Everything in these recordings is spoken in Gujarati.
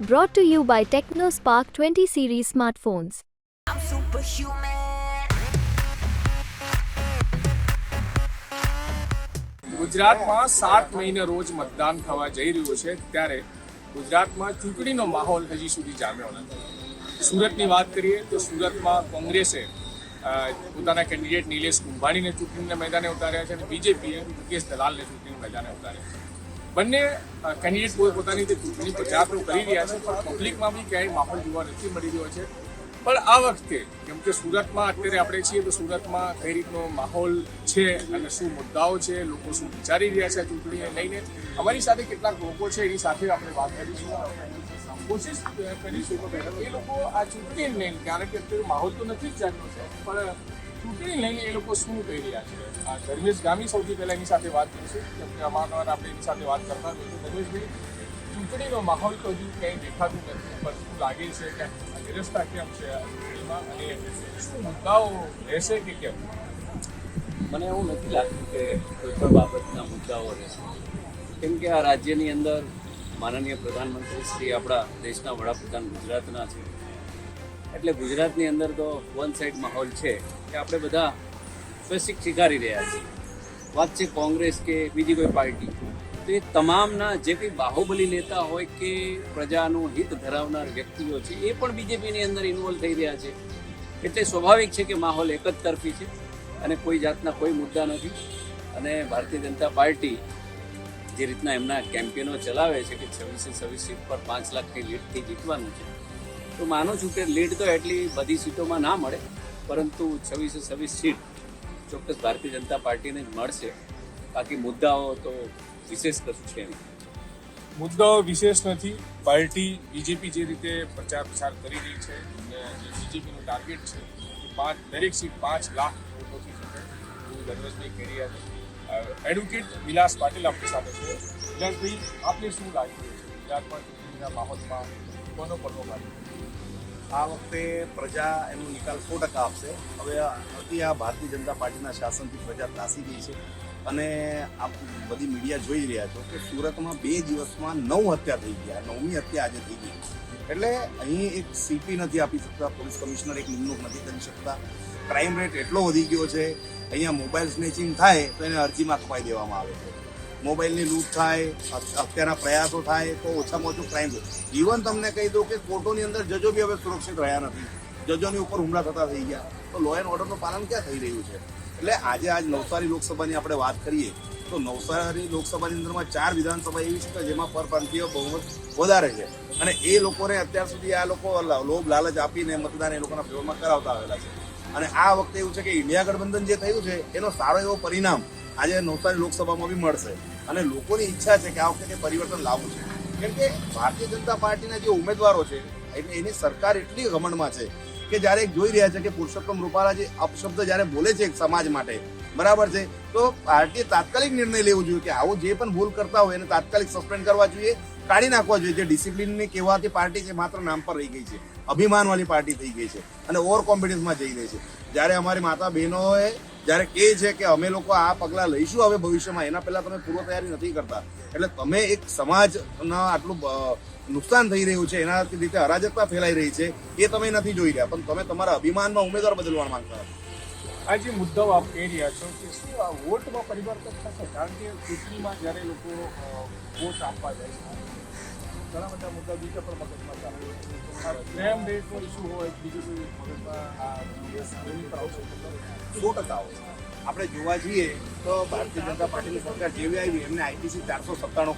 Brought to you by TechnoSpark 20 series smartphones. I'm superhuman. ગુજરાતમાં સાત મહિને રોજ મતદાન થવા જઈ રહ્યું છે ત્યારે ગુજરાતમાં ચૂંટણીનો માહોલ હજી સુધી જામ્યો નથી સુરતની વાત કરીએ તો સુરતમાં કોંગ્રેસે પોતાના કેન્ડિડેટ નિલેશ કુંભાણીને ચૂંટણીના મેદાને ઉતાર્યા છે અને બીજેપીએ મુકેશ દલાલને ચૂંટણીના મેદાને ઉતાર્યા છે બંને કેન્ડિડેટ પોતે પોતાની રીતે ચૂંટણી પ્રચાર કરી રહ્યા છે, પણ પબ્લિકમાં બી ક્યાંય માહોલ જોવા નથી મળી રહ્યો છે. પણ આ વખતે, કેમ કે સુરતમાં અત્યારે આપણે છીએ, તો સુરતમાં કઈ રીતનો માહોલ છે અને શું મુદ્દાઓ છે, લોકો શું વિચારી રહ્યા છે ચૂંટણીને લઈને? અમારી સાથે કેટલાક લોકો છે, એની સાથે આપણે વાત કરીશું. કોશિશ કરીશું એ લોકો આ ચૂંટણીને લઈને, કારણ કે અત્યારે માહોલ તો નથી જ જાણ્યો છે, પણ ચૂંટણી લઈને એ લોકો શું કહી રહ્યા છે? આ ધર્મેશ ગામી સૌથી પહેલા એની સાથે વાત કરીશું. કેમ કે અમારા આપણે એની સાથે વાત કરતા હોઈએ ધર્મેશભાઈ, ચૂંટણીનો માહોલ તો હજુ ક્યાંય દેખાતું નથી, પણ શું લાગે છે કે આ કેમ છે ચૂંટણીમાં અને શું મુદ્દાઓ રહેશે કે કેમ? મને એવું નથી લાગતું કે કોઈ પણ બાબતના મુદ્દાઓ રહેશે. કેમ કે આ રાજ્યની અંદર માનનીય પ્રધાનમંત્રી શ્રી આપણા દેશના વડાપ્રધાન ગુજરાતના છે. એટલે ગુજરાતની અંદર તો વન સાઈડ માહોલ છે કે આપણે બધા સ્વૈચ્છિક સ્વીકારી રહ્યા છીએ. વાત છે કોંગ્રેસ કે બીજી કોઈ પાર્ટી. તો એ તમામના જે કંઈ બાહુબલી નેતા હોય કે પ્રજાનું હિત ધરાવનાર વ્યક્તિઓ છે, એ પણ બીજેપીની અંદર ઇન્વોલ્વ થઈ રહ્યા છે. એટલે સ્વાભાવિક છે કે માહોલ એક જ તરફી છે અને કોઈ જાતના કોઈ મુદ્દા નથી. અને ભારતીય જનતા પાર્ટી જે રીતના એમના કેમ્પેનો ચલાવે છે કે છવ્વીસે છવ્વીસ સીટ પર પાંચ લાખની લીડથી જીતવાનું છે તો માનું છું કે લીડ તો એટલી બધી સીટોમાં ના મળે, પરંતુ છવ્વીસે છવ્વીસ સીટ ચોક્કસ ભારતીય જનતા પાર્ટીને જ મળશે. બાકી મુદ્દાઓ તો વિશેષ કશું છે નહીં. મુદ્દાઓ વિશેષ નથી. પાર્ટી બીજેપી જે રીતે પ્રચાર પ્રસાર કરી રહી છે અને જે બીજેપીનું ટાર્ગેટ છે પાંચ, દરેક સીટ પાંચ લાખ વોટોથી જીતે એવું ધર્મેશભાઈ કહી રહ્યા એડવોકેટ વિલાસ પાટીલ આપણી સાથે છે. વિલાસભાઈ, આપને શું લાગી છે? ગુજરાતમાં ચૂંટણીના માહોલમાં કોનો પડવો લાગે આ વખતે પ્રજા એનો નિકાલ સો ટકા આપશે. હવે હતી આ ભારતીય જનતા પાર્ટીના શાસનથી પ્રજા ત્રાસી ગઈ છે. અને આપ બધી મીડિયા જોઈ રહ્યા છો કે સુરતમાં બે દિવસમાં નવ હત્યા થઈ ગયા. નવમી હત્યા આજે થઈ ગઈ એટલે અહીં એક સીપી નથી આપી શકતા, પોલીસ કમિશનર એક નિમણૂક નથી કરી શકતા. ક્રાઇમ રેટ એટલો વધી ગયો છે. અહીંયા મોબાઈલ સ્નેચિંગ થાય તો એને અરજીમાં કપાઈ દેવામાં આવે છે. મોબાઈલની લૂંટ થાય હત્યાના પ્રયાસો થાય, તો ઓછામાં ઓછું ક્રાઇમ ઇવન તમને કહી દઉં કે કોર્ટોની અંદર જજો બી હવે સુરક્ષિત રહ્યા નથી. જજોની ઉપર હુમલા થતા થઈ ગયા. તો લો એન્ડ ઓર્ડરનું પાલન ક્યાં થઈ રહ્યું છે? એટલે આજે આજ નવસારી લોકસભાની આપણે વાત કરીએ, તો નવસારી લોકસભાની અંદરમાં ચાર વિધાનસભા એવી છે કે જેમાં પરપ્રાંતીય બહુમત વધારે છે. અને એ લોકોને અત્યાર સુધી આ લોકો લોભ, લાલચ આપીને મતદાન એ લોકોના ફેવરમાં કરાવતા આવેલા છે. અને આ વખતે એવું છે કે ઇન્ડિયા ગઠબંધન જે થયું છે, એનો સારો એવો પરિણામ આજે નવસારી લોકસભામાં બી મળશે. અને લોકોની ઈચ્છા છે કે આ વખતે પરિવર્તન લાવવું છે. કેમ કે ભારતીય જનતા પાર્ટીના જે ઉમેદવારો છે, એટલે એની સરકાર એટલી ઘમંડમાં છે કે જ્યારે જોઈ રહ્યા છે કે પુરુષોત્તમ રૂપાલા જે અપશબ્દ જ્યારે બોલે છે સમાજ માટે, બરાબર છે? તો પાર્ટીએ તાત્કાલિક નિર્ણય લેવો જોઈએ કે આવું જે પણ ભૂલ કરતા હોય એને તાત્કાલિક સસ્પેન્ડ કરવા જોઈએ, કાઢી નાખવા જોઈએ. જે ડિસિપ્લિનની કહેવાતી પાર્ટી છે માત્ર નામ પર રહી ગઈ છે. અભિમાનવાળી પાર્ટી થઈ ગઈ છે. અને ઓવર કોમ્પિટિશનમાં જઈ રહી છે. જ્યારે અમારી માતા બહેનોએ જ્યારે કહે છે કે અમે લોકો આ પગલાં લઈશું હવે ભવિષ્યમાં, એના પહેલાં તમે પૂર્વ તૈયારી નથી કરતા. એટલે તમે એક સમાજના આટલું નુકસાન થઈ રહ્યું છે એના રીતે અરાજકતા ફેલાઈ રહી છે, એ તમે નથી જોઈ રહ્યા. પણ તમે તમારા અભિમાનમાં ઉમેદવાર બદલવા માંગતા હતા. આ જે મુદ્દાઓ આપ કહી રહ્યા છો કે શું આ વોટમાં પરિવર્તન થશે? કારણ કે ચૂંટણીમાં જ્યારે લોકો વોટ આપવા જાય છે ઘણા બધા મુદ્દા બીજા પણ મગજમાં ચાલે રેટનો ઇસ્યુ હોય બીજું કોઈ મગજમાં સો ટકા હોય આપણે જોવા જઈએ તો ભારતીય જનતા પાર્ટીની સરકાર જેવી આવી એમને આઈપીસી ચારસો સત્તાણું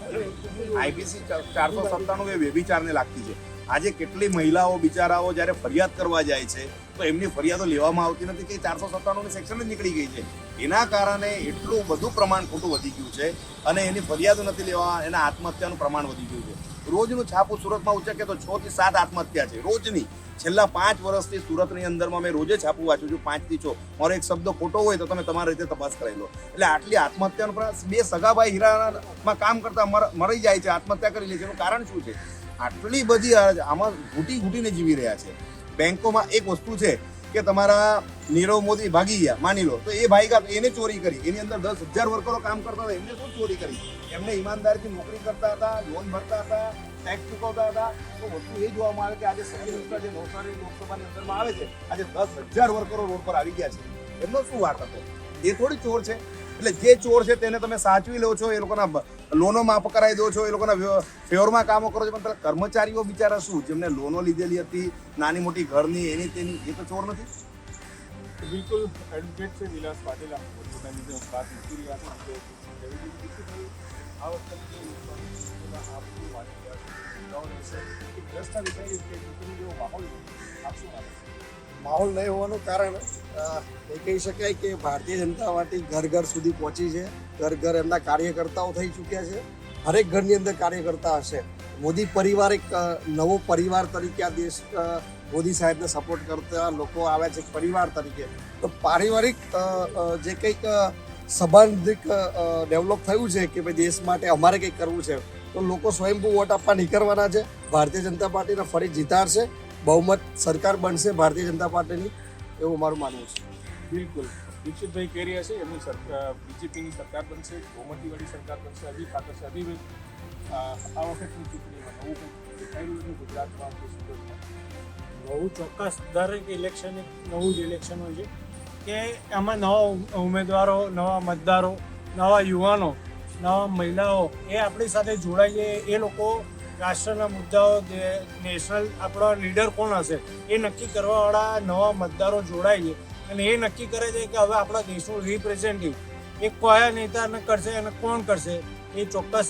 આઈપીસી ચારસો સત્તાણું એ વ્યભિચારને લાગતી છે. આજે કેટલી મહિલાઓ બિચારાઓ જ્યારે ફરિયાદ કરવા જાય છે તો એમની ફરિયાદો લેવામાં આવતી નથી કે ચારસો સત્તાણુંની સેક્શન જ નીકળી ગઈ છે. એના કારણે એટલું બધું પ્રમાણ ખોટું વધી ગયું છે અને એની ફરિયાદો નથી લેવા એના આત્મહત્યાનું પ્રમાણ વધી ગયું છે. રોજનું છાપું સુરતમાં ઉચકે તો છ થી સાત આત્મહત્યા છે. રોજની. છેલ્લા પાંચ વર્ષથી સુરતની અંદરમાં મેં રોજે છાપું વાંચું છું. પાંચથી છો. મારો એક શબ્દ ખોટો હોય તો તમે તમારી રીતે તપાસ કરાવી લો. એટલે આટલી આત્મહત્યાનો પ્રયાસ બે સગાભાઈ હીરામાં કામ કરતા મરી જાય છે, આત્મહત્યા કરી લે છે. એનું કારણ શું છે? આટલી બધી આમાં ઘૂટી ઘૂટીને જીવી રહ્યા છે. બેંકોમાં એક વસ્તુ છે. કે તમારા નીરવ મોદી ભાગી ગયા, માની લો. તો એ તો એને ચોરી કરી. એની અંદર દસ હજાર વર્કરો કામ કરતા હતા, એમને શું ચોરી કરી? એમને ઈમાનદારીથી નોકરી કરતા હતા લોન ભરતા હતા ટેક્સ ચૂકવતા હતા. તો વસ્તુ એ જોવામાં આવે કે આજે મિશ્રા જે નવસારી લોકસભાની અંદરમાં આવે છે, આજે દસ હજાર વર્કરો રોડ પર આવી ગયા છે. એમનો શું વાત હતો? એ થોડી ચોર છે. એટલે જે ચોર છે તેને તમે સાચવી લો છો, એ લોકોના લોનો માફ કરાવી દો છો, એ લોકોના ફેવરમાં કામો કરો છો પણ પેલા કર્મચારીઓ બિચારા શું જેમને લોનો લીધેલી હતી, નાની મોટી ઘરની, એની તેની, એ તો ચોર નથી બિલકુલ એડવોકેટ છે વિલાસ પાટીલ પોતાની જે વાત મૂકી રહ્યા છે આ વખતે જે. આપ શું? માહોલ નહીં હોવાનું કારણ એ કહી શકાય કે ભારતીય જનતા પાર્ટી ઘર ઘર સુધી પહોંચી છે. ઘર ઘર એમના કાર્યકર્તાઓ થઈ ચૂક્યા છે. હરેક ઘરની અંદર કાર્યકર્તા હશે. મોદી પરિવાર એક નવો પરિવાર તરીકે આ દેશ મોદી સાહેબને સપોર્ટ કરતા લોકો આવ્યા છે પરિવાર તરીકે. તો પારિવારિક જે કંઈક સંબંધિક ડેવલપ થયું છે કે ભાઈ દેશ માટે અમારે કંઈક કરવું છે, તો લોકો સ્વયંભૂ વોટ આપવા નીકળવાના છે. ભારતીય જનતા પાર્ટીને ફરી જીતાડશે. બહુમત સરકાર બનશે ભારતીય જનતા પાર્ટીની એવું મારું માનવું છે. બિલકુલ. દીક્ષિતભાઈ કહી રહ્યા છે એમની સરકાર બીજેપીની સરકાર બનશે બહુમતીવાળી સરકાર બનશે હજી ખાતર છે હજી આ વખતની ચૂંટણીમાં નવું કંઈક રહ્યું છે ગુજરાતમાં કે સુરતમાં ચોક્કસ. દરેક ઇલેક્શન એક નવું જ ઇલેક્શન હોય છે. કે એમાં નવા ઉમેદવારો નવા મતદારો નવા યુવાનો નવા મહિલાઓ એ આપણી સાથે જોડાઈએ એ લોકો રાષ્ટ્રના મુદ્દાઓ નેશનલ આપણો લીડર કોણ હશે, એ નક્કી કરવાવાળા નવા મતદારો જોડાય છે અને એ નક્કી કરે છે કે હવે આપણા દેશનું રિપ્રેઝેન્ટેટિવ એ કયા નેતાને કરશે અને કોણ કરશે, એ ચોક્કસ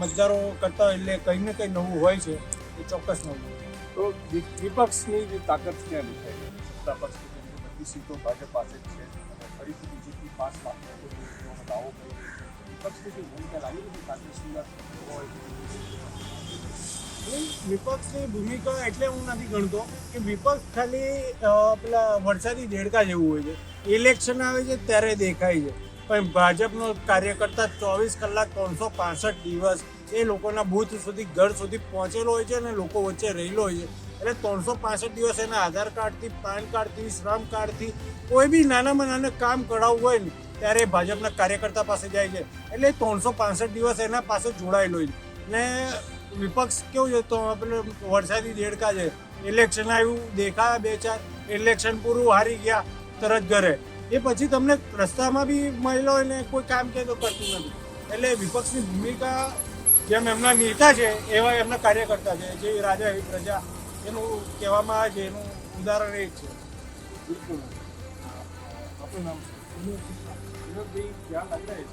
મતદારો કરતા એટલે કંઈ ને કંઈ નવું હોય છે, એ ચોક્કસ નવું. તો વિપક્ષની જે તાકાત ક્યાં દેખાય? સત્તા પક્ષની બધી સીટો ભાજપ પાસે છે અને ફરીથી બીજેપી પાસ લાખનો દાવો કર્યો વિપક્ષની જે ભૂમિકા લાગી હતી કાંગ્રેસની હોય વિપક્ષની ભૂમિકા એટલે હું નથી ગણતો કે વિપક્ષ ખાલી પેલા વરસાદી દેડકા જેવું હોય છે. ઇલેક્શન આવે છે ત્યારે દેખાય છે. પણ ભાજપનો કાર્યકર્તા ચોવીસ કલાક ત્રણસો પાસઠ દિવસ એ લોકોના બૂથ સુધી, ઘર સુધી પહોંચેલો હોય છે અને લોકો વચ્ચે રહેલો હોય છે. એટલે ત્રણસો પાસઠ દિવસ એના આધાર કાર્ડથી, પાન કાર્ડથી, શ્રમ કાર્ડથી, કોઈ બી નાનામાં નાના કામ કરાવવું હોય ને, ત્યારે ભાજપના કાર્યકર્તા પાસે જાય છે. એટલે ત્રણસો પાસઠ દિવસ એના પાસે જોડાયેલો હોય છે. ને વિપક્ષ કેવું છે તો પેલો વરસાદી દેડકા છે. ઇલેક્શન આવ્યું દેખાયા બે ચાર ઇલેક્શન પૂરું હારી ગયા તરત ઘરે. એ પછી તમને રસ્તામાં બી મહિલાઓ એને કોઈ કામ કે તો કરતું નથી. એટલે વિપક્ષની ભૂમિકા જેમ એમના નેતા છે એવા એમના કાર્યકર્તા છે જે રાજા એવી પ્રજા એનું કહેવામાં આવે છે એનું ઉદાહરણ એ જ છે. આપણું નામ વિનોદભાઈ ક્યાં લગ રહ્યા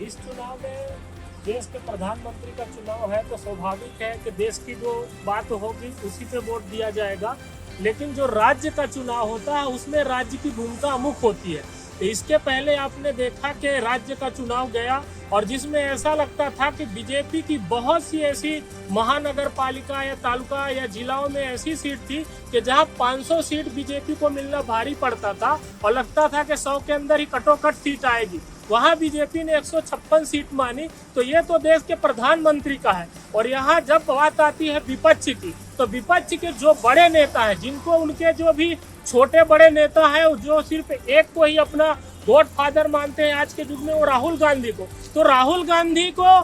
इस चुनाव में देश के प्रधानमंत्री का चुनाव है तो स्वाभाविक है कि देश की जो बात होगी उसी पे वोट दिया जाएगा। लेकिन जो राज्य का चुनाव होता है, उसमें राज्य की भूमिका अमुख होती है। इसके पहले आपने देखा कि राज्य का चुनाव गया और जिसमें ऐसा लगता था कि बीजेपी की बहुत सी ऐसी महानगर पालिका या तालुका या जिलाओं में ऐसी सीट थी कि जहाँ 500 सीट बीजेपी को मिलना भारी पड़ता था और लगता था कि 100 के अंदर ही कटोकट सीट आएगी। वहाँ बीजेपी ने 156 सीट मानी तो ये तो देश के प्रधानमंत्री का है। और यहाँ जब बात आती है विपक्ष की तो विपक्ष के जो बड़े नेता हैं, जिनको उनके जो भी छोटे बड़े नेता हैं जो सिर्फ एक को ही अपना गॉड फादर मानते हैं आज के युग में वो राहुल गांधी को तो राहुल गांधी को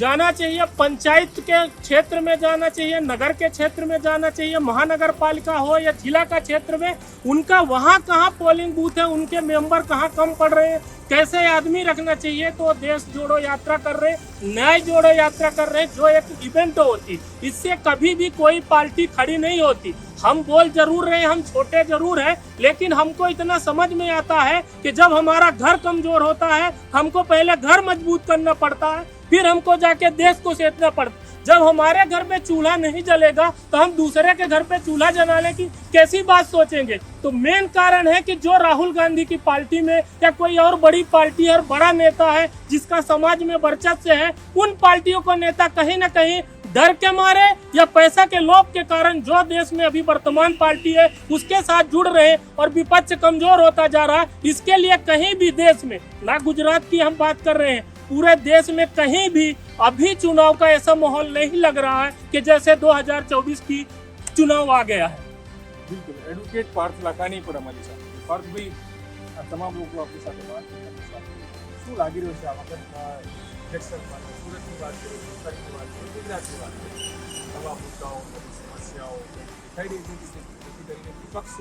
जाना चाहिए, पंचायत के क्षेत्र में जाना चाहिए, नगर के क्षेत्र में जाना चाहिए महानगर पालिका हो या जिला का क्षेत्र में, उनका वहाँ कहाँ पोलिंग बूथ है, उनके मेंबर कहाँ कम पड़ रहे हैं, कैसे आदमी रखना चाहिए तो देश जोड़ो यात्रा कर रहे, न्याय जोड़ो यात्रा कर रहे, जो एक इवेंट होती, इससे कभी भी कोई पार्टी खड़ी नहीं होती। हम बोल ज़रूर रहे, हम छोटे ज़रूर हैं, लेकिन हमको इतना समझ में आता है कि जब हमारा घर कमज़ोर होता है, हमको पहले घर मज़बूत करना पड़ता है। फिर हमको जाके देश को सेचना पड़ता जब हमारे घर में चूल्हा नहीं जलेगा तो हम दूसरे के घर पे चूल्हा जलाने की कैसी बात सोचेंगे? तो मेन कारण है कि जो राहुल गांधी की पार्टी में या कोई और बड़ी पार्टी और बड़ा नेता है, जिसका समाज में वर्चस्व है, उन पार्टियों को नेता कहीं ना कहीं डर के मारे या पैसा के लोभ के कारण जो देश में अभी वर्तमान पार्टी है, उसके साथ जुड़ रहे और विपक्ष कमज़ोर होता जा रहा है इसके लिए कहीं भी देश में, ना गुजरात की हम बात कर रहे हैं पूरे देश में कहीं भी अभी चुनाव का ऐसा माहौल नहीं लग रहा है कि जैसे 2024 की चुनाव आ गया है બિલકુલ એડવોકેટ પાર્થ લાખાણી પણ અમારી સાથે છે. પાર્થભાઈ આ તમામ લોકો આપણી સાથે વાત કરી શું લાગી રહ્યું છે આ વખતના ઇલેક્શન માટે સુરતની વાત કરીએ નવસારીની વાત કરીએ ગુજરાતની વાત કરીએ નવા મુદ્દાઓ નવી સમસ્યાઓ દેખાઈ રહી છે કે જેથી કરીને વિપક્ષ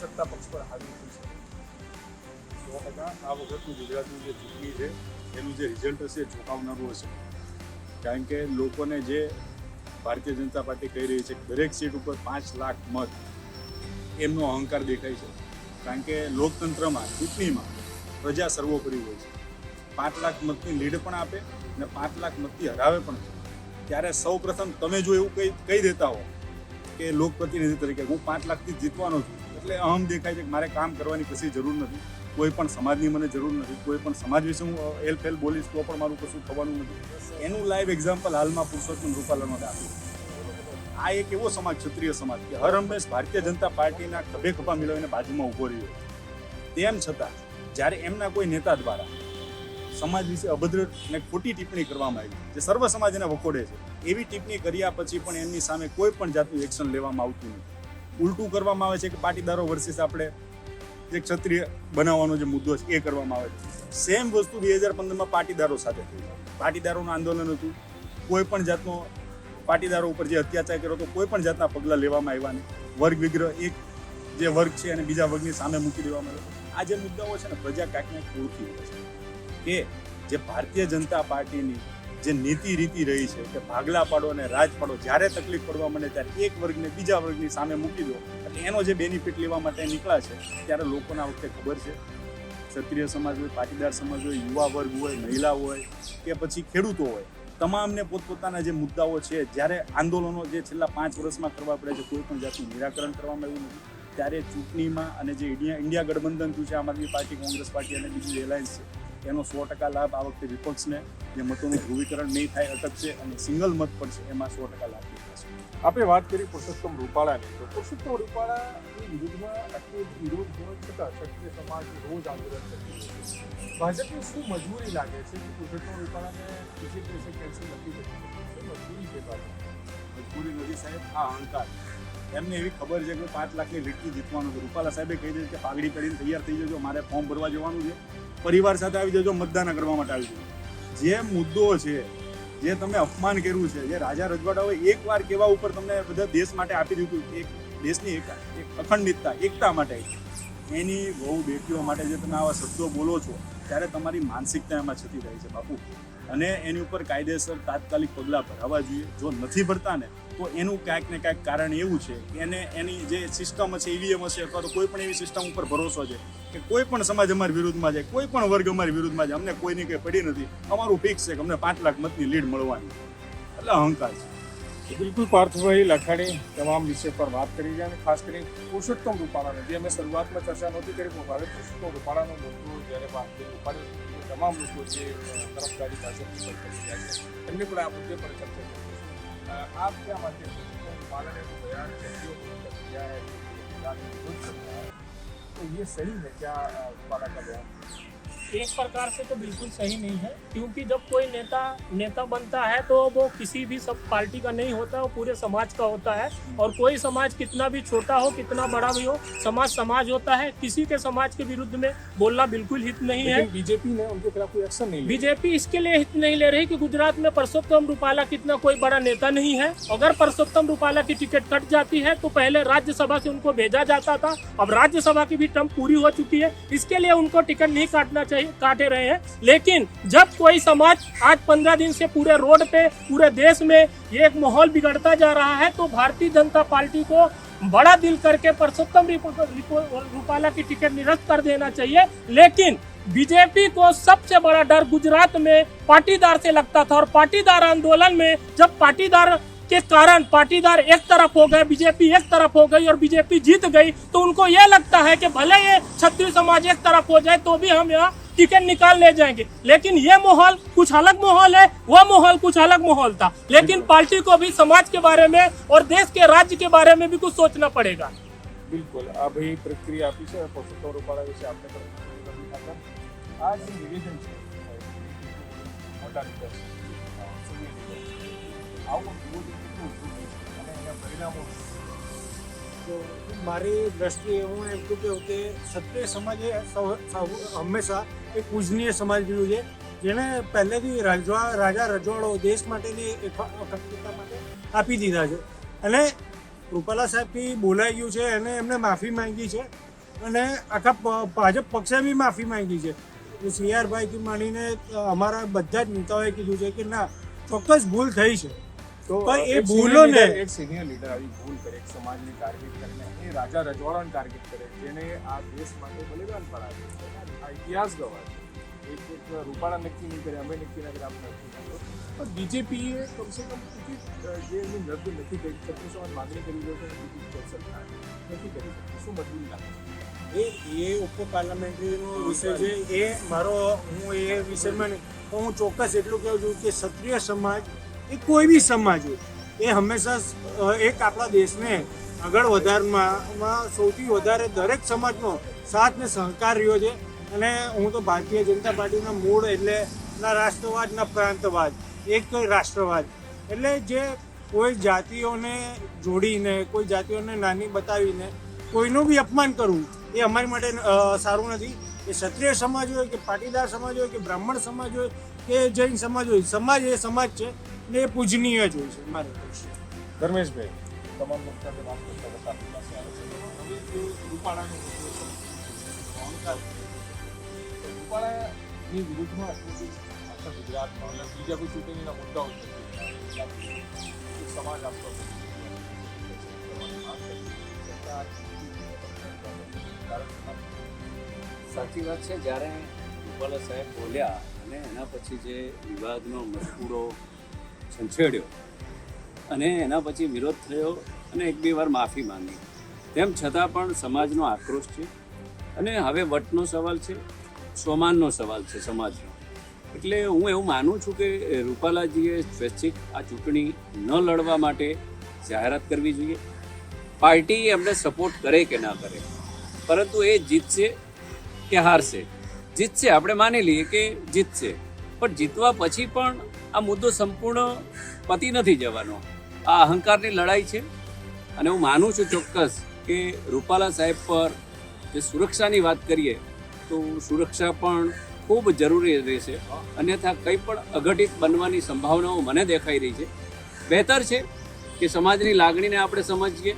સત્તા પક્ષ પર હાવી થઈ છે સો ટકા આ વખતનું ગુજરાતનું જે ચૂંટણી છે, એનું જે રિઝલ્ટ હશે ચોંકાવનારું હશે. કારણ કે લોકોને જે ભારતીય જનતા પાર્ટી કહી રહી છે દરેક સીટ ઉપર પાંચ લાખ મત, એમનો અહંકાર દેખાય છે. કારણ કે લોકતંત્રમાં, ચૂંટણીમાં પ્રજા સર્વોપરી હોય છે. પાંચ લાખ મતની લીડ પણ આપે અને પાંચ લાખ મતથી હરાવે પણ ત્યારે સૌ પ્રથમ તમે જો એવું કહી કહી દેતા હો કે લોકપ્રતિનિધિ તરીકે હું પાંચ લાખથી જીતવાનો છું, એટલે અહમ દેખાય છે કે મારે કામ કરવાની કશી જરૂર નથી. કોઈ પણ સમાજની મને જરૂર નથી. કોઈ પણ સમાજ વિશે હું હેલ્પ હેલ્પ બોલીશ તો પણ મારું કશું થવાનું નથી. એનું લાઈવ એક્ઝામ્પલ હાલમાં પુરુષોત્તમ રૂપાલાનો આપ્યું આ એક એવો સમાજ, ક્ષત્રિય સમાજ, કે હર હંમેશ ભારતીય જનતા પાર્ટીના ખભે ખભા મિલાવીને બાજુમાં ઊભો રહ્યો. તેમ છતાં, જ્યારે એમના કોઈ નેતા દ્વારા સમાજ વિશે અભદ્ર અને ખોટી ટિપ્પણી કરવામાં આવી, જે સર્વ સમાજ વખોડે છે, એવી ટિપ્પણી કર્યા પછી પણ એમની સામે કોઈ પણ જાતનું એક્શન લેવામાં આવતું નથી. ઉલટું કરવામાં આવે છે કે પાટીદારો વર્સિસ આપણે જે ક્ષત્રિય બનાવવાનો જે મુદ્દો છે, એ કરવામાં આવે છે. સેમ વસ્તુ બે હજાર પંદરમાં પાટીદારો સાથે થઈ પાટીદારોનું આંદોલન હતું. કોઈ પણ જાતનો પાટીદારો ઉપર જે અત્યાચાર કર્યો તો કોઈ પણ જાતના પગલાં લેવામાં આવ્યા નહીં. વર્ગ વિગ્રહ એક જે વર્ગ છે અને બીજા વર્ગની સામે મૂકી દેવામાં આવ્યો. આ જે મુદ્દાઓ છે ને, પ્રજા કાંઈક ને ઓળખી છે. કે જે ભારતીય જનતા પાર્ટીની જે નીતિ રીતિ રહી છે કે ભાગલા પાડો અને રાજ પાડો, જ્યારે તકલીફ પડવા મને ત્યારે એક વર્ગને બીજા વર્ગની સામે મૂકી દો. એટલે એનો જે બેનિફિટ લેવા માટે નીકળ્યા છે, ત્યારે લોકોને વખતે ખબર છે. ક્ષત્રિય સમાજ હોય, પાટીદાર સમાજ હોય, યુવા વર્ગ હોય, મહિલા હોય કે પછી ખેડૂતો હોય, તમામને પોતપોતાના જે મુદ્દાઓ છે, જ્યારે આંદોલનો જે છેલ્લા પાંચ વર્ષમાં કરવા પડે છે, કોઈ પણ જાતનું નિરાકરણ કરવામાં આવ્યું નથી, ત્યારે ચૂંટણીમાં અને જે ઇન્ડિયા ઇન્ડિયા ગઠબંધન થયું છે, આમ આદમી પાર્ટી, કોંગ્રેસ પાર્ટી અને બીજું એલાયન્સ છે એનો સો ટકા લાભ આ વખતે વિપક્ષને જે મતોનું ધ્રુવીકરણ નહીં થાય અટકશે અને સિંગલ મત પડશે એમાં સો ટકા લાભ દેખાશે આપણે વાત કરી પુરુષોત્તમ રૂપાળાની તો પુરુષોત્તમ રૂપાળાની વિરુદ્ધમાં આટલું વિરોધ હોવા છતાં ક્ષત્રિય સમાજ રોજ આંદોલન કરી છે. ભાજપને શું મજબૂરી લાગે છે કે પુરુષોત્તમ રૂપાળાને બીજેપી વિશે કેન્સલ નથી કરી મજબૂરી છે મજબૂરી નથી સાહેબ આ અહંકાર. એમને એવી ખબર છે કે પાંચ લાખની લીટથી જીતવાનું છે. રૂપાલા સાહેબે કહી દીધું કે પાઘડી કરીને તૈયાર થઈ જજો મારે ફોર્મ ભરવા જવાનું છે. પરિવાર સાથે આવી જજો, મતદાન કરવા માટે આવી જજો. જે મુદ્દો છે, જે તમે અપમાન કર્યું છે, જે રાજા રજવાડાઓએ એકવાર કેવા ઉપર તમને બધા દેશ માટે આપી દીધું, એક દેશની એક એક અખંડિતતા, એકતા માટે એની બહુ બેટીઓ માટે જે તમે આવા શબ્દો બોલો છો, ત્યારે તમારી માનસિકતા એમાં છતી રહી છે, બાપુ. અને એની ઉપર કાયદેસર તાત્કાલિક પગલાં ભરાવા જોઈએ. જો નથી ભરતા ને તો એનું ક્યાંક ને ક્યાંક કારણ એવું છે કે એને એની જે સિસ્ટમ હશે ઈવીએમ હશે, અથવા તો કોઈ પણ એવી સિસ્ટમ ઉપર ભરોસો છે કે કોઈ પણ સમાજ અમારી વિરુદ્ધમાં જાય, કોઈ પણ વર્ગ અમારી વિરુદ્ધમાં જાય, અમને કોઈની કંઈ પડી નથી. અમારું ફિક્સ છે કે અમને પાંચ લાખ મતની લીડ મળવાની. એટલે અહંકાર છે. બિલકુલ પાર્થભાઈ લખાણી, તમામ વિષય પર વાત કરી છે અને ખાસ કરીને પુરુષોત્તમ રૂપાલાને, જે અમે શરૂઆતમાં ચર્ચા નહોતી કરી હવે પુરુષોત્તમ રૂપાલાનો મુદ્દો જ્યારે વાત ઉપાડી તમામ લોકો જે અ, તરફદારી ભાજપની પર કરી રહ્યા છે એમને પણ આ મુદ્દે પર ચર્ચા કરી છે. અ, આપ क्या मानते हैं पुरुषोत्तम रूपाला ने जो बयान कैदियों को लेकर दिया है गुजरात में विरोध कर रहा है तो ये सही है क्या अ, रूपाला का बयान एक प्रकार से तो बिल्कुल सही नहीं है क्योंकि जब कोई नेता नेता बनता है तो वो किसी भी सब पार्टी का नहीं होता वो पूरे समाज का होता है। और कोई समाज कितना भी छोटा हो कितना बड़ा भी हो समाज समाज होता है। किसी के समाज के विरुद्ध में बोलना बिल्कुल हित नहीं है। बीजेपी ने उनके खिलाफ कोई एक्शन नहीं बीजेपी इसके लिए हित नहीं ले रही की गुजरात में परसोत्तम रूपाला कितना कोई बड़ा नेता नहीं है। अगर परसोत्तम रूपाला की टिकट कट जाती है तो पहले राज्यसभा से उनको भेजा जाता था। अब राज्यसभा की भी टर्म पूरी हो चुकी है। इसके लिए उनको टिकट नहीं काटना चाहिए। काटे रहे हैं। लेकिन जब कोई समाज आज पंद्रह दिन से पूरे रोड पे, पूरे देश में ये एक माहौल बिगड़ता जा रहा है तो भारतीय जनता पार्टी को बड़ा दिल करके परसोत्तम रिपो- रिपो- रूपाला की टिकट निरस्त कर देना चाहिए। लेकिन बीजेपी को सबसे बड़ा डर गुजरात में पाटीदार से लगता था और पाटीदार आंदोलन में जब पाटीदार के कारण पाटीदार एक तरफ़ हो गए, बीजेपी एक तरफ़ हो गई और बीजेपी जीत गई तो उनको यह लगता है कि भले ये क्षत्रिय समाज एक तरफ़ हो जाए तो भी हम यहाँ टिकट निकाल ले जाएंगे लेकिन ये माहौल कुछ अलग माहौल है वह माहौल कुछ अलग माहौल था लेकिन पार्टी को भी समाज के बारे में और देश के राज्य के बारे में भी कुछ सोचना पड़ेगा બિલકુલ આ ભાઈ પ્રક્રિયા આપી છે પુરુષોત્તમ રૂપાલા વિશે આપણે પણ નથી ખાતા આ જે નિવેદન છે મોટા લીડર છે સિનિયર લીડર આવું વિરોધ કેટલું ઊભું થઈ છે અને એના પરિણામો તો મારી દ્રષ્ટિએ હું એમ કહું કે કે ક્ષત્રિય સમાજે સૌ- સૌ- હંમેશા એક પૂજનીય સમાજ રહ્યું છે. જેણે પહેલેથી રાજવા, રાજા રજવાડો દેશ માટેની અખંડિતતા માટે આપી દીધા છે. અને રૂપાલા સાહેબથી બોલાઈ ગયું છે અને એમને માફી માંગી છે. અને આખા ભાજપ પક્ષે બી માફી માંગી છે. સીઆરભાઈથી માંડીને અમારા બધા જ નેતાઓએ કીધું છે કે ના, ચોક્કસ ભૂલ થઈ છે. તો એ ભૂલો ને એક સિનિયર લીડર આવી ભૂલ કરે એક સમાજની ટાર્ગેટ કરીને એ રાજા રજવાડાને ટાર્ગેટ કરે જેને આ દેશ માટે બલિદાન પડાવ્યું છે. આ ઇતિહાસ ગવાય એક એક રૂપાળા નક્કી નહીં કરે અમે નક્કી ના કરે આપણે નક્કી કર્યો. કરો પણ બીજેપીએ કમસે કમ જે એમનું રદ નથી કરી ક્ષત્રિય સમાજ માગણી કરી રહ્યો છે નથી. કરી શકતી. શું બદલી લાગે એ એ ઉપર પાર્લામેન્ટરીનો વિષય છે. એ મારો હું એ વિષયમાં હું ચોક્કસ એટલું કહું છું કે ક્ષત્રિય સમાજ એ કોઈ બી સમાજ હોય, એ હંમેશા એક આપણા દેશને આગળ વધારવામાં સૌથી વધારે દરેક સમાજનો સાથ ને સહકાર રહ્યો છે. અને હું તો ભારતીય જનતા પાર્ટીના મૂળ એટલે ના રાષ્ટ્રવાદ, ના પ્રાંતવાદ, એક તો રાષ્ટ્રવાદ. એટલે જે કોઈ જાતિઓને જોડીને, કોઈ જાતિઓને નાની બતાવીને કોઈનું બી અપમાન કરવું, એ અમારી માટે સારું નથી. એ ક્ષત્રિય સમાજ હોય કે પાટીદાર સમાજ હોય કે બ્રાહ્મણ સમાજ હોય કે જૈન સમાજ હોય. સમાજ એ સમાજ છે ને એ પૂજનીય જ હોય છે મારે દ્રષ્ટિએ. ધર્મેશભાઈ તમામ લોકો સાથે વાત કરતા કરતા આપણી પાસે આવે છે. હવે જે રૂપાળાનો મુદ્દો છે અહંકાર તો રૂપાળાની વિરુદ્ધમાં આટલું બધું આખા ગુજરાતમાં અને બીજા કોઈ ચૂંટણીના મુદ્દાઓ છે એક સમાજ આપતો સાચી વાત છે જ્યારે રૂપાલા સાહેબ બોલ્યા અને એના પછી જે વિવાદનો મજકૂરો છંછેડ્યો અને એના પછી વિરોધ થયો અને એક બે વાર માફી માંગી. તેમ છતાં પણ સમાજનો આક્રોશ છે અને હવે વટનો સવાલ છે, સ્વમાનનો સવાલ છે સમાજનો. એટલે હું એવું માનું છું કે રૂપાલાજીએ સ્વૈચ્છિક આ ચૂંટણી ન લડવા માટે જાહેરાત કરવી જોઈએ. પાર્ટી એમને સપોર્ટ કરે કે ના કરે? પરંતુ એ જીતશે કે હારશે? જીતશે આપણે માની લઈએ કે જીતશે પણ જીતવા પછી પણ આ મુદ્દો સંપૂર્ણ પતી નથી જવાનો. આ અહંકારની લડાઈ છે. અને હું માનું છું ચોક્કસ કે રૂપાલા સાહેબ પર જે સુરક્ષાની વાત કરીએ, તો સુરક્ષા પણ ખૂબ જરૂરી રહેશે. અન્યથા કંઈ પણ અઘટિત બનવાની સંભાવનાઓ મને દેખાઈ રહી છે. બહેતર છે કે સમાજની લાગણીને આપણે સમજીએ.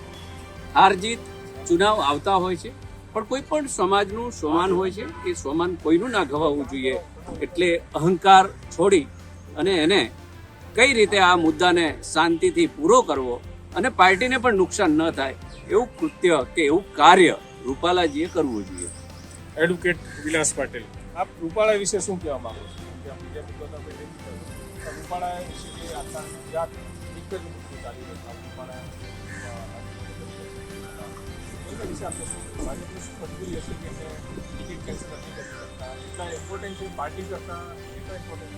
હાર જીત, ચુનાવ આવતા હોય છે. પણ કોઈ પણ સમાજનું સ્વમાન હોય છે, એ સ્વમાન કોઈનું ના ગવાવું જોઈએ. એટલે અહંકાર છોડી અને એને કઈ રીતે આ મુદ્દાને શાંતિથી પૂરો કરવો અને પાર્ટીને પણ નુકસાન ન થાય, એવું કૃત્ય કે એવું કાર્ય રૂપાલાજીએ કરવું જોઈએ. એડવોકેટ વિલાસ પાટીલ, આપ રૂપાળા વિશે શું કહેવા માંગો છો? રૂપાળા વિશે એના વિશે આપણે? શું મજબૂરી હશે કે એને ટિકિટ કેન્સલ નથી કરી શકતા એટલા ઇમ્પોર્ટન્ટ છે પાર્ટી કરતા એટલા ઇમ્પોર્ટન્ટ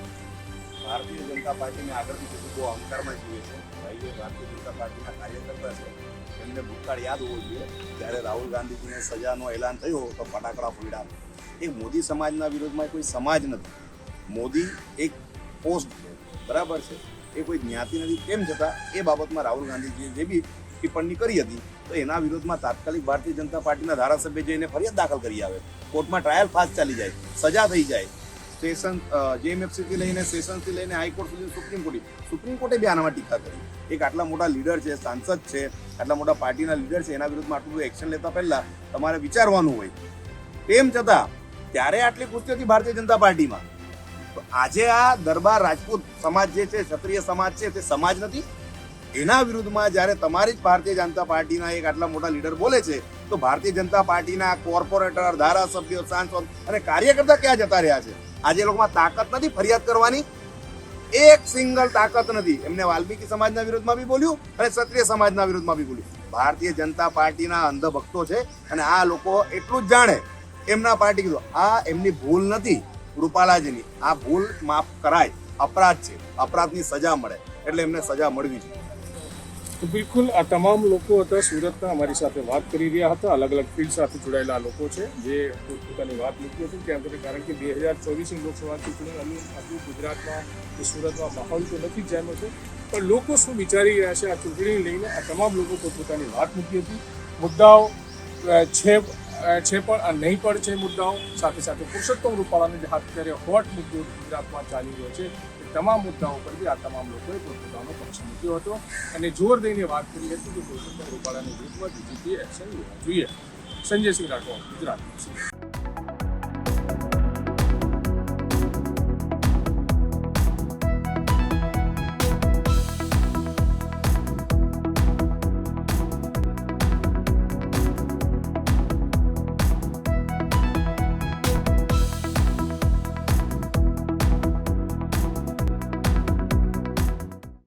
ભારતીય જનતા પાર્ટીને આગળ બીજું બહુ અહંકારમાં જોઈએ છે ભાઈએ ભારતીય જનતા પાર્ટીના કાર્યકર્તા છે, એમને ભૂતકાળ યાદ હોવો જોઈએ. જ્યારે રાહુલ ગાંધીજીને સજાનો એલાન થયો તો ફટાકડા ફોડ્યા. એ મોદી સમાજના વિરોધમાં કોઈ સમાજ નથી. મોદી એક પોસ્ટ છે, બરાબર છે? એ કોઈ જ્ઞાતિ નથી. તેમ છતાં એ બાબતમાં રાહુલ ગાંધીજીએ જે બી ટિપ્પણી કરી હતી તો એના વિરોધમાં તાત્કાલિક ભારતીય જનતા પાર્ટીના ધારાસભ્ય જઈને ફરિયાદ દાખલ કરી આવે. કોર્ટમાં ટ્રાયલ ફાસ્ટ ચાલી જાય. સજા થઈ જાય. સ્ટેશન જેએમએફસીથી લઈને સેશનથી લઈને હાઈકોર્ટ સુધી સુપ્રીમ કોર્ટ, સુપ્રીમ કોર્ટે બી આનામાં ટીકા કરી. એક આટલા મોટા લીડર છે, સાંસદ છે, આટલા મોટા પાર્ટીના લીડર છે, એના વિરુદ્ધમાં આટલું એક્શન લેતા પહેલાં તમારે વિચારવાનું હોય. તેમ છતાં, ત્યારે આટલી કૃત્ય હતી ભારતીય જનતા પાર્ટીમાં. તો આજે આ દરબાર રાજપૂત સમાજ જે છે, ક્ષત્રિય સમાજ છે, તે સમાજ નથી? એના વિરુદ્ધમાં જ્યારે તમારી જ ભારતીય જનતા પાર્ટીના એક આટલા મોટા લીડર બોલે છે, તો ભારતીય જનતા પાર્ટીના કોર્પોરેટર, ધારાસભ્યો, સાંસદ અને કાર્યકર્તા ક્યાં જતા રહ્યા છે? આજે લોકોમાં તાકાત નથી ફરિયાદ કરવાની? એક સિંગલ તાકાત નથી. એમને વાલ્મીકી સમાજના વિરોધમાં બી બોલ્યું અને ક્ષત્રિય સમાજના વિરોધમાં બી બોલ્યું. ભારતીય જનતા પાર્ટીના અંધભક્તો છે અને આ લોકો એટલું જ જાણે. એમના પાર્ટી કીધું, આ એમની ભૂલ નથી રૂપાલાજીની. આ ભૂલ માફ કરાય. અપરાધ છે. અપરાધની સજા મળે. એટલે એમને સજા મળવી જોઈએ. તો બિલકુલ આ તમામ લોકો હતા સુરતના અમારી સાથે વાત કરી રહ્યા હતા. અલગ અલગ ફિલ્ડ સાથે જોડાયેલા લોકો છે. જે પોતપોતાની વાત મૂકી હતી. ત્યાં સુધી કારણ કે બે હજાર ચોવીસની લોકસભા ચૂંટણી હજુ હજુ ગુજરાતમાં કે સુરતમાં માહોલ તો નથી જામ્યો છે. પણ લોકો શું વિચારી રહ્યા છે આ ચૂંટણી લઈને? આ તમામ લોકો પોતપોતાની વાત મૂકી હતી. મુદ્દાઓ છે છે પણ આ નહીં પણ છે મુદ્દાઓ. સાથે સાથે પુરુષોત્તમ જે કર્યા હોટ મુદ્દો ગુજરાતમાં ચાલી રહ્યો છે. તમામ મુદ્દાઓ પરથી આ તમામ લોકોએ પોતપોતાનો પક્ષ મૂક્યો હતો. અને જોર દઈને વાત કરી હતી કે પુરુષોત્તમ રૂપાલાની વિરુદ્ધમાં બીજેપીએ એક્શન લેવા જોઈએ. સંજય સિંહ રાઠોડ, ગુજરાત.